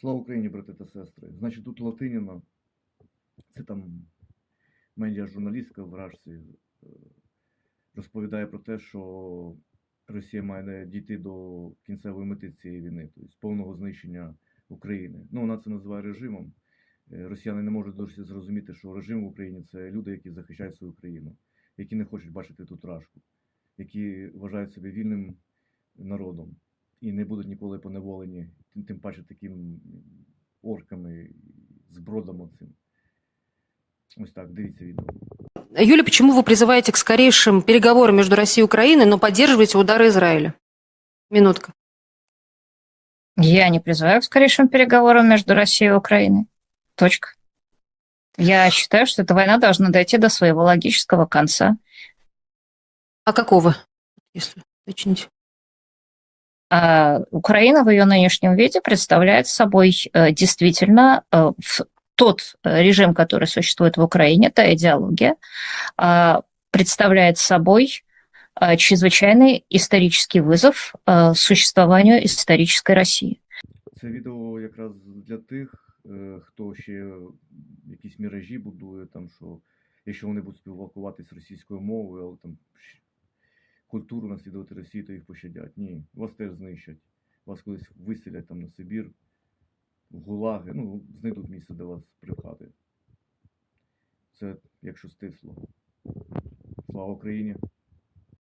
Слава Україні, брати та сестри. Значить, тут Латиніна, це там медіа-журналістка в Рашці, е, розповідає про те, що Росія має дійти до кінцевої мети цієї війни, тобто повного знищення України. Ну, вона це називає режимом. Е, Росіяни не можуть досі зрозуміти, що режим в Україні це люди, які захищають свою країну, які не хочуть бачити тут рашку, які вважають себе вільним народом і не будуть ніколи поневолені, тим, тим паче таким орками з бродом оцим. Ось так, дивіться відео. Юля, почему вы призываете к скорейшим переговорам между Россией и Украиной, но поддерживаете удары Израиля? Минутка. Я не призываю к скорейшим переговорам между Россией и Украиной. Точка. Я считаю, что эта война должна дойти до своего логического конца. А какого, если уточнить? А Украина в ее нынешнем виде представляет собой э, действительно э, в- тот э, режим, который существует в Украине, та идеология, а, представляет собой а, чрезвычайный исторический вызов а, существованию исторической России. Це відео якраз для тих, е, хто ще якісь міражі будує, там, що якщо вони будуть спілкуватись російською мовою, але там щ- культуру наслідувати Росії, то їх пощадять. Ні, вас теж знищать. Вас колись виселять там на Сибір, в гулаги, ну, знайдуть місце, де вас припхати. Це якщо стисло. Слава Україні!